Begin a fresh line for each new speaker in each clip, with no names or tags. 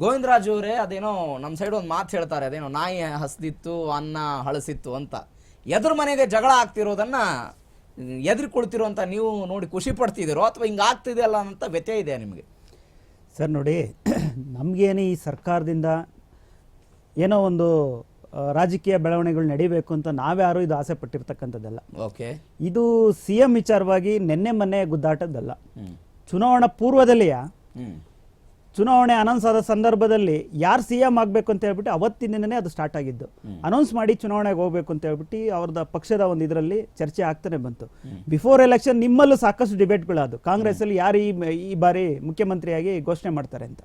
ಗೋವಿಂದರಾಜು ಅವರೇ ಅದೇನೋ ನಮ್ಮ ಸೈಡ್ ಒಂದು ಮಾತು ಹೇಳ್ತಾರೆ ಅದೇನೋ ನಾಯಿ ಹಸ್ದಿತ್ತು ಅನ್ನ ಹಳಸಿತ್ತು ಅಂತ. ಎದುರು ಮನೆಗೆ ಜಗಳ ಆಗ್ತಿರೋದನ್ನು ಎದುರು ಅಂತ ನೀವು ನೋಡಿ ಖುಷಿ ಪಡ್ತಿದ್ದೀರೋ ಅಥವಾ ಹಿಂಗೆ ಆಗ್ತಿದೆಯಲ್ಲ ಅಂತ ವ್ಯತ್ಯಯ ಇದೆ ನಿಮಗೆ?
ಸರ್ ನೋಡಿ ನಮಗೇನು ಈ ಸರ್ಕಾರದಿಂದ ಏನೋ ಒಂದು ರಾಜಕೀಯ ಬೆಳವಣಿಗೆಗಳು ನಡಿಬೇಕು ಅಂತ ನಾವ್ಯಾರು ಇದು ಆಸೆ ಪಟ್ಟಿರ್ತಕ್ಕಂಥದ್ದಲ್ಲ.
ಓಕೆ.
ಇದು ಸಿ ಎಂ ವಿಚಾರವಾಗಿ ನಿನ್ನೆ ಮೊನ್ನೆ ಗುದ್ದಾಟದ್ದಲ್ಲ. ಚುನಾವಣಾ ಪೂರ್ವದಲ್ಲಿಯ ಚುನಾವಣೆ ಅನೌನ್ಸ್ ಆದ ಸಂದರ್ಭದಲ್ಲಿ ಯಾರು ಸಿ ಎಂ ಆಗಬೇಕು ಅಂತ ಹೇಳ್ಬಿಟ್ಟು ಅವತ್ತಿನಿಂದನೇ ಅದು ಸ್ಟಾರ್ಟ್ ಆಗಿದ್ದು. ಅನೌನ್ಸ್ ಮಾಡಿ ಚುನಾವಣೆಗೆ ಹೋಗಬೇಕು ಅಂತ ಹೇಳ್ಬಿಟ್ಟು ಅವ್ರದ್ದು ಪಕ್ಷದ ಒಂದು ಇದರಲ್ಲಿ ಚರ್ಚೆ ಆಗ್ತಾನೆ ಬಂತು. ಬಿಫೋರ್ ಎಲೆಕ್ಷನ್ ನಿಮ್ಮಲ್ಲೂ ಸಾಕಷ್ಟು ಡಿಬೇಟ್ಗಳಾದವು ಕಾಂಗ್ರೆಸ್ಸಲ್ಲಿ ಯಾರು ಈ ಈ ಬಾರಿ ಮುಖ್ಯಮಂತ್ರಿಯಾಗಿ ಘೋಷಣೆ ಮಾಡ್ತಾರೆ ಅಂತ.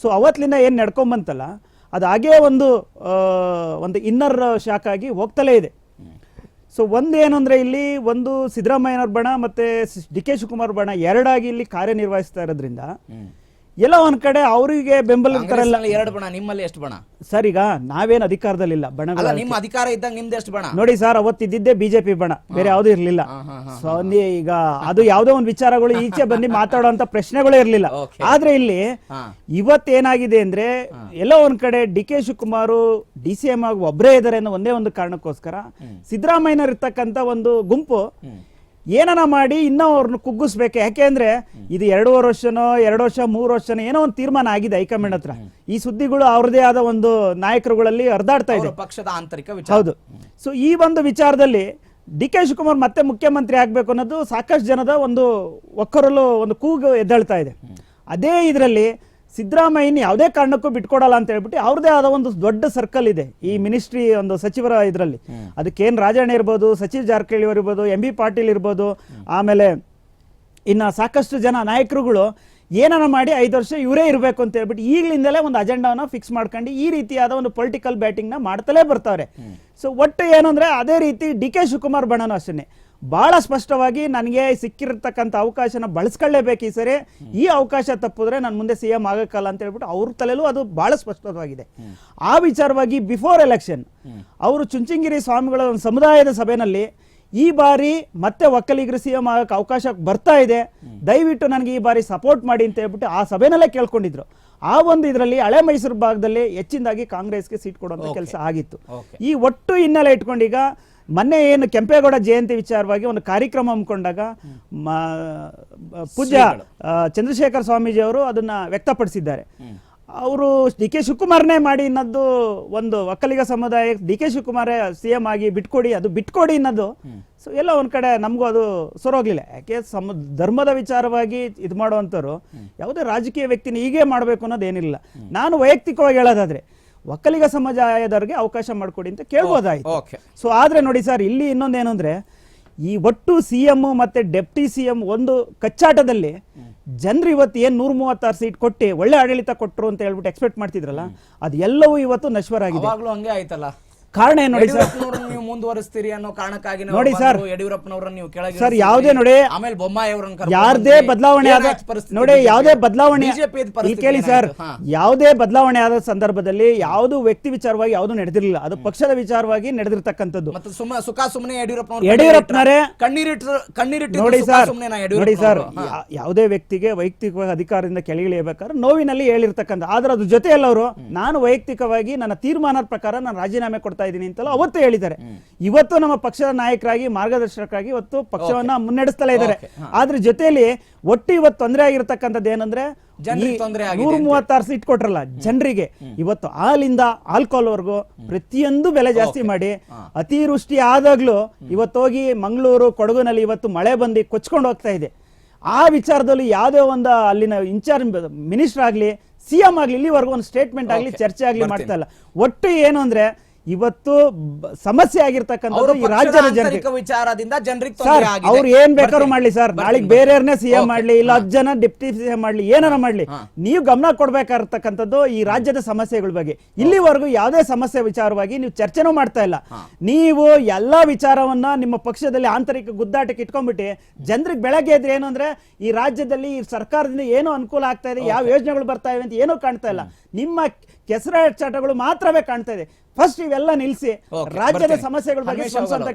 ಸೊ ಅವತ್ತಿನಿಂದ ಏನು ನಡ್ಕೊಂಬಂತಲ್ಲ ಅದು ಹಾಗೇ ಒಂದು ಒಂದು ಇನ್ನರ್ ಶಾಕ್ ಆಗಿ ಹೋಗ್ತಲೇ ಇದೆ. ಸೊ ಒಂದು ಏನು ಅಂದರೆ ಇಲ್ಲಿ ಒಂದು ಸಿದ್ದರಾಮಯ್ಯನವ್ರ ಬಣ ಮತ್ತೆ ಡಿ ಕೆ ಶಿವಕುಮಾರ್ ಬಣ ಎರಡಾಗಿ ಇಲ್ಲಿ ಕಾರ್ಯನಿರ್ವಹಿಸ್ತಾ ಇರೋದ್ರಿಂದ ಎಲ್ಲ ಒಂದ್ ಕಡೆ ಅವರಿಗೆ ಬೆಂಬಲ
ಎರಡು ಬಣ ನಿಮ್ಮಲ್ಲಿ ಎಷ್ಟು ಬಣ?
ಸರ್ ಈಗ ನಾವೇನು ಅಧಿಕಾರದಲ್ಲಿಲ್ಲ ಬಣಗಳ
ಅಲ್ಲ ನಿಮ್ಮ ಅಧಿಕಾರ ಇದ್ದಾಗ ನಿಮ್ದು ಎಷ್ಟು ಬಣ?
ನೋಡಿ ಸರ್ ಅವತ್ತಿದ್ದಿದ್ದೆ ಬಿಜೆಪಿ ಬಣ ಬೇರೆ ಯಾವ್ದು ಇರ್ಲಿಲ್ಲ. ಸೊ ಈಗ ಅದು ಯಾವ್ದೋ ಒಂದು ವಿಚಾರಗಳು ಈಚೆ ಬಂದು ಮಾತಾಡುವಂತ ಪ್ರಶ್ನೆಗಳೇ ಇರ್ಲಿಲ್ಲ. ಆದ್ರೆ ಇಲ್ಲಿ ಇವತ್ತೇನಾಗಿದೆ ಅಂದ್ರೆ ಎಲ್ಲೋ ಒಂದ್ ಕಡೆ D K Shivakumar D C M ಆಗಿ ಒಬ್ಬರೇ ಇದಾರೆ ಅನ್ನೋ ಒಂದೇ ಒಂದು ಕಾರಣಕ್ಕೋಸ್ಕರ ಸಿದ್ದರಾಮಯ್ಯನವ್ರು ಇರ್ತಕ್ಕಂತ ಒಂದು ಗುಂಪು ಏನನ ಮಾಡಿ ಇನ್ನೂ ಅವ್ರನ್ನ ಕುಗ್ಗಿಸ್ಬೇಕು? ಯಾಕೆ ಅಂದ್ರೆ ಇದು ಎರಡೂವರೆ ವರ್ಷನೋ ಎರಡು ವರ್ಷ ಮೂರು ವರ್ಷನೋ ಏನೋ ಒಂದು ತೀರ್ಮಾನ ಆಗಿದೆ ಹೈಕಮಾಂಡ್ ಹತ್ರ. ಈ ಸುದ್ದಿಗಳು ಅವ್ರದೇ ಆದ ಒಂದು ನಾಯಕರುಗಳಲ್ಲಿ ಹರಿದಾಡ್ತಾ ಇದೆ.
ಪಕ್ಷದ ಆಂತರಿಕ ವಿಚಾರ.
ಹೌದು. ಸೊ ಈ ಒಂದು ವಿಚಾರದಲ್ಲಿ ಡಿ ಕೆ ಶಿವಕುಮಾರ್ ಮತ್ತೆ ಮುಖ್ಯಮಂತ್ರಿ ಆಗಬೇಕು ಅನ್ನೋದು ಸಾಕಷ್ಟು ಜನದ ಒಂದು ಒಕ್ಕರಲು ಒಂದು ಕೂಗು ಎದ್ದೇಳ್ತಾ ಇದೆ. ಅದೇ ಇದರಲ್ಲಿ ಸಿದ್ದರಾಮಯ್ಯನ ಯಾವುದೇ ಕಾರಣಕ್ಕೂ ಬಿಟ್ಕೊಡಲ್ಲ ಅಂತ ಹೇಳ್ಬಿಟ್ಟು ಅವ್ರದೇ ಆದ ಒಂದು ದೊಡ್ಡ ಸರ್ಕಲ್ ಇದೆ ಈ ಮಿನಿಸ್ಟ್ರಿ ಒಂದು ಸಚಿವರ ಇದರಲ್ಲಿ. ಅದಕ್ಕೆ ಏನ್ ರಾಜಣ್ಣ ಇರ್ಬೋದು ಸಚಿವ್ ಜಾರಕಿಹೊಳಿ ಅವರು ಇರ್ಬೋದು ಎಂ ಬಿ ಪಾಟೀಲ್ ಇರ್ಬೋದು ಆಮೇಲೆ ಇನ್ನ ಸಾಕಷ್ಟು ಜನ ನಾಯಕರುಗಳು ಏನಾರ ಮಾಡಿ ಐದು ವರ್ಷ ಇವರೇ ಇರಬೇಕು ಅಂತ ಹೇಳ್ಬಿಟ್ಟು ಈಗಲಿಂದಲೇ ಒಂದು ಅಜೆಂಡಾವನ್ನ ಫಿಕ್ಸ್ ಮಾಡ್ಕೊಂಡು ಈ ರೀತಿಯಾದ ಒಂದು ಪೊಲಿಟಿಕಲ್ ಬ್ಯಾಟಿಂಗ್ನ ಮಾಡ್ತಲೇ ಬರ್ತಾವ್ರೆ. ಸೊ ಒಟ್ಟು ಏನಂದ್ರೆ ಅದೇ ರೀತಿ ಡಿ ಕೆ ಶಿವಕುಮಾರ್ ಬಣ್ಣನೂ ಅಷ್ಟೇ ಬಹಳ ಸ್ಪಷ್ಟವಾಗಿ ನನಗೆ ಸಿಕ್ಕಿರತಕ್ಕಂಥ ಅವಕಾಶನ ಬಳಸ್ಕೊಳ್ಳೇಬೇಕು ಈ ಸರಿ. ಈ ಅವಕಾಶ ತಪ್ಪಿದ್ರೆ ನಾನು ಮುಂದೆ ಸಿ ಎಂ ಆಗಕ್ಕಲ್ಲ ಅಂತ ಹೇಳ್ಬಿಟ್ಟು ಅವ್ರ ತಲೆಯಲ್ಲೂ ಅದು ಬಹಳ ಸ್ಪಷ್ಟವಾಗಿದೆ. ಆ ವಿಚಾರವಾಗಿ ಬಿಫೋರ್ ಎಲೆಕ್ಷನ್ ಅವರು ಚುಂಚಿಂಗಿರಿ ಸ್ವಾಮಿಗಳ ಒಂದು ಸಮುದಾಯದ ಸಭೆಯಲ್ಲಿ ಈ ಬಾರಿ ಮತ್ತೆ ಒಕ್ಕಲಿಗರು ಸಿ ಎಂ ಆಗಕ್ಕೆ ಅವಕಾಶ ಬರ್ತಾ ಇದೆ. ದಯವಿಟ್ಟು ನನಗೆ ಈ ಬಾರಿ ಸಪೋರ್ಟ್ ಮಾಡಿ ಅಂತ ಹೇಳ್ಬಿಟ್ಟು ಆ ಸಭೆನಲ್ಲೇ ಕೇಳ್ಕೊಂಡಿದ್ರು. ಆ ಒಂದು ಇದರಲ್ಲಿ ಹಳೆ ಮೈಸೂರು ಭಾಗದಲ್ಲಿ ಹೆಚ್ಚಿನದಾಗಿ ಕಾಂಗ್ರೆಸ್ಗೆ ಸೀಟ್ ಕೊಡುವಂಥ ಕೆಲಸ ಆಗಿತ್ತು. ಈ ಒಟ್ಟು ಹಿನ್ನೆಲೆ ಇಟ್ಕೊಂಡೀಗ ಮೊನ್ನೆ ಏನು ಕೆಂಪೇಗೌಡ ಜಯಂತಿ ವಿಚಾರವಾಗಿ ಒಂದು ಕಾರ್ಯಕ್ರಮ ಹಮ್ಮಿಕೊಂಡಾಗ ಮ- ಪೂಜ್ಯ ಚಂದ್ರಶೇಖರ್ ಚಂದ್ರಶೇಖರ ಸ್ವಾಮೀಜಿ ಅವರು ಅದನ್ನ ವ್ಯಕ್ತಪಡಿಸಿದ್ದಾರೆ. ಅವರು ಡಿ ಕೆ ಶಿವಕುಮಾರ್ನೇ ಮಾಡಿ ಅನ್ನೋದು ಒಂದು ಒಕ್ಕಲಿಗ ಸಮುದಾಯ ಡಿ ಕೆ ಶಿವಕುಮಾರೇ ಸಿ ಎಂ ಆಗಿ ಬಿಟ್ಕೊಡಿ ಅದು ಬಿಟ್ಕೊಡಿ ಅನ್ನೋದು ಸೊ ಎಲ್ಲ ಒಂದ್ ಕಡೆ ನಮಗೂ ಅದು ಸೊರೋಗ್ಲಿಲ್ಲ. ಯಾಕೆ ಸಮ ಧರ್ಮದ ವಿಚಾರವಾಗಿ ಇದು ಮಾಡುವಂಥವ್ರು ಯಾವುದೇ ರಾಜಕೀಯ ವ್ಯಕ್ತಿನ ಹೀಗೆ ಮಾಡಬೇಕು ಅನ್ನೋದೇನಿಲ್ಲ. ನಾನು ವೈಯಕ್ತಿಕವಾಗಿ ಹೇಳೋದಾದ್ರೆ ಒಕ್ಕಲಿಗ ಸಮುದಾಯದವ್ರಿಗೆ ಅವಕಾಶ ಮಾಡಿಕೊಡಿ ಅಂತ ಕೇಳ್ಬೋದಾಯ್ತು.
ಓಕೆ.
ಸೊ ಆದ್ರೆ ನೋಡಿ ಸರ್ ಇಲ್ಲಿ ಇನ್ನೊಂದೇನು ಅಂದ್ರೆ ಈ ಒಟ್ಟು ಸಿ ಎಂ ಮತ್ತೆ ಡೆಪ್ಟಿ ಸಿ ಎಂ ಒಂದು ಕಚ್ಚಾಟದಲ್ಲಿ ಜನರು ಇವತ್ತು ಏನ್ ನೂರ ಮೂವತ್ತಾರು ಸೀಟ್ ಕೊಟ್ಟು ಒಳ್ಳೆ ಆಡಳಿತ ಕೊಟ್ಟರು ಅಂತ ಹೇಳ್ಬಿಟ್ಟು ಎಕ್ಸ್ಪೆಕ್ಟ್ ಮಾಡ್ತಿದ್ರಲ್ಲ ಅದೆಲ್ಲವೂ ಇವತ್ತು ನಶ್ವರ ಆಗಿದೆ.
ಹಂಗೆ ಆಯ್ತಲ್ಲ.
ಕಾರಣ ಏನು ನೋಡಿ ಸರ್?
ನೀವು ಮುಂದುವರಿಸ್ತೀರಿ ಅನ್ನೋ ಕಾರಣಕ್ಕಾಗಿ
ನೋಡಿ ಸರ್.
ಯಡಿಯೂರಪ್ಪನವರನ್ನ ನೀವು ಕೆಳಗೆ
ಸರ್. ಯಾವುದೇ ನೋಡಿ,
ಆಮೇಲೆ ಬೊಮ್ಮಾಯಿ ಅವರನ್ನು
ಯಾರದೇ ಬದಲಾವಣೆ ಆದ ನೋಡಿ ಯಾವುದೇ ಬದಲಾವಣೆ
ಬಿಜೆಪಿ
ಕೇಳಿ ಸರ್. ಯಾವುದೇ ಬದಲಾವಣೆ ಆದ ಸಂದರ್ಭದಲ್ಲಿ ಯಾವುದು ವ್ಯಕ್ತಿ ವಿಚಾರವಾಗಿ ಯಾವುದು ನಡೆದಿರಲಿಲ್ಲ. ಅದು ಪಕ್ಷದ ವಿಚಾರವಾಗಿ ನಡೆದಿರ್ತಕ್ಕಂಥದ್ದು.
ಮತ್ತೆ ಸುಮ್ಮ ಸುಖ ಸುಮ್ಮನೆ ಯಡಿಯೂರಪ್ಪ
ಯಡಿಯೂರಪ್ಪನವರೇ
ಕಣ್ಣೀರಿಟ್ಟು ಕಣ್ಣೀರಿಟ್ಟು
ನೋಡಿ ಸರ್ ನೋಡಿ ಸರ್ ಯಾವುದೇ ವ್ಯಕ್ತಿಗೆ ವೈಯಕ್ತಿಕವಾಗಿ ಅಧಿಕಾರದಿಂದ ಕೆಳಗಿಳಿಯಬೇಕಾದ್ರೆ ನೋವಿನಲ್ಲಿ ಹೇಳಿರ್ತಕ್ಕಂಥ ಆದ್ರೆ ಅದ್ರ ಜೊತೆಯಲ್ಲಿ ಅವರು ನಾನು ವೈಯಕ್ತಿಕವಾಗಿ ನನ್ನ ತೀರ್ಮಾನದ ಪ್ರಕಾರ ನಾನು ರಾಜೀನಾಮೆ ಕೊಡ್ತಾ ಇದ್ದೀನಿ ಅಂತಲೂ ಅವತ್ತು ಹೇಳಿದ್ದಾರೆ. ಇವತ್ತು ನಮ್ಮ ಪಕ್ಷದ ನಾಯಕರಾಗಿ ಮಾರ್ಗದರ್ಶಕರಾಗಿ ಇವತ್ತು ಪಕ್ಷವನ್ನ ಮುನ್ನಡೆಸ್ತಲೇ ಇದ್ದಾರೆ. ಆದ್ರ ಜೊತೆಯಲ್ಲಿ ಒಟ್ಟು ಇವತ್ತು ತೊಂದರೆ ಆಗಿರತಕ್ಕಂಥದ್ದು ಏನಂದ್ರೆ ನೂರ ಮೂವತ್ತಾರು ಸೀಟ್ ಕೊಟ್ರಲ್ಲ ಜನರಿಗೆ. ಇವತ್ತು ಹಾಲಿಂದ ಆಲ್ಕೋಹಾಲ್ವರೆಗೂ ಪ್ರತಿಯೊಂದು ಬೆಲೆ ಜಾಸ್ತಿ ಮಾಡಿ ಅತಿವೃಷ್ಟಿ ಆದಾಗ್ಲೂ ಇವತ್ತು ಹೋಗಿ ಮಂಗಳೂರು ಕೊಡಗುನಲ್ಲಿ ಇವತ್ತು ಮಳೆ ಬಂದು ಕೊಚ್ಕೊಂಡು ಹೋಗ್ತಾ ಇದೆ. ಆ ವಿಚಾರದಲ್ಲಿ ಯಾವುದೇ ಒಂದು ಅಲ್ಲಿನ ಇನ್ಚಾರ್ಜ್ ಮಿನಿಸ್ಟರ್ ಆಗ್ಲಿ ಸಿ ಎಂ ಆಗ್ಲಿ ಇಲ್ಲಿವರೆಗೂ ಒಂದು ಸ್ಟೇಟ್ಮೆಂಟ್ ಆಗ್ಲಿ ಚರ್ಚೆ ಆಗ್ಲಿ ಮಾಡ್ತಾ ಇಲ್ಲ. ಒಟ್ಟು ಏನು ಅಂದ್ರೆ ಇವತ್ತು ಸಮಸ್ಯೆ ಆಗಿರ್ತಕ್ಕಂಥದ್ದು ಈ ರಾಜ್ಯದ ಜನರಿಗೆ.
ವಿಚಾರದಿಂದ ಜನರಿಗೆ
ಸರ್ ಅವ್ರು ಏನ್ ಬೇಕಾದ್ರೂ ಮಾಡ್ಲಿ ಸರ್. ನಾಳೆಗೆ. ಬೇರೆಯವ್ರನ್ನೇ ಸಿ ಎಂ ಮಾಡ್ಲಿ ಇಲ್ಲ. ಹತ್ತು ಜನ ಡಿಪ್ಟಿ ಸಿ ಎಂ ಮಾಡ್ಲಿ ಏನಾರ ಮಾಡ್ಲಿ. ನೀವು ಗಮನ ಕೊಡ್ಬೇಕಾಗಿರ್ತಕ್ಕಂಥದ್ದು ಈ ರಾಜ್ಯದ ಸಮಸ್ಯೆಗಳ ಬಗ್ಗೆ. ಇಲ್ಲಿವರೆಗೂ ಯಾವುದೇ ಸಮಸ್ಯೆ ವಿಚಾರವಾಗಿ ನೀವು ಚರ್ಚೆನೂ ಮಾಡ್ತಾ ಇಲ್ಲ. ನೀವು ಎಲ್ಲಾ ವಿಚಾರವನ್ನ ನಿಮ್ಮ ಪಕ್ಷದಲ್ಲಿ ಆಂತರಿಕ ಗುದ್ದಾಟಕ್ಕೆ ಇಟ್ಕೊಂಡ್ಬಿಟ್ಟು ಜನರಿಗೆ ಬೆಳಗ್ಗೆ ಎದ್ರೆ ಏನು ಅಂದ್ರೆ ಈ ರಾಜ್ಯದಲ್ಲಿ ಈ ಸರ್ಕಾರದಿಂದ ಏನು ಅನುಕೂಲ ಆಗ್ತಾ ಇದೆ ಯಾವ ಯೋಜನೆಗಳು ಬರ್ತಾ ಇವೆ ಅಂತ ಏನೂ ಕಾಣ್ತಾ ಇಲ್ಲ. ನಿಮ್ಮ ಕೆಸರಾಚಾಟಗಳು ಮಾತ್ರವೇ ಕಾಣ್ತಾ ಇದೆ. ಫಸ್ಟ್ ಇವೆಲ್ಲ ನಿಲ್ಸಿ ರಾಜ್ಯದ. ಸಮಸ್ಯೆಗಳ ಬಗ್ಗೆ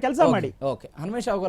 ಕೆಲಸ ಮಾಡಿ.
ಓಕೆ ಹನುಮೇಶ್ ಅವಗಲ್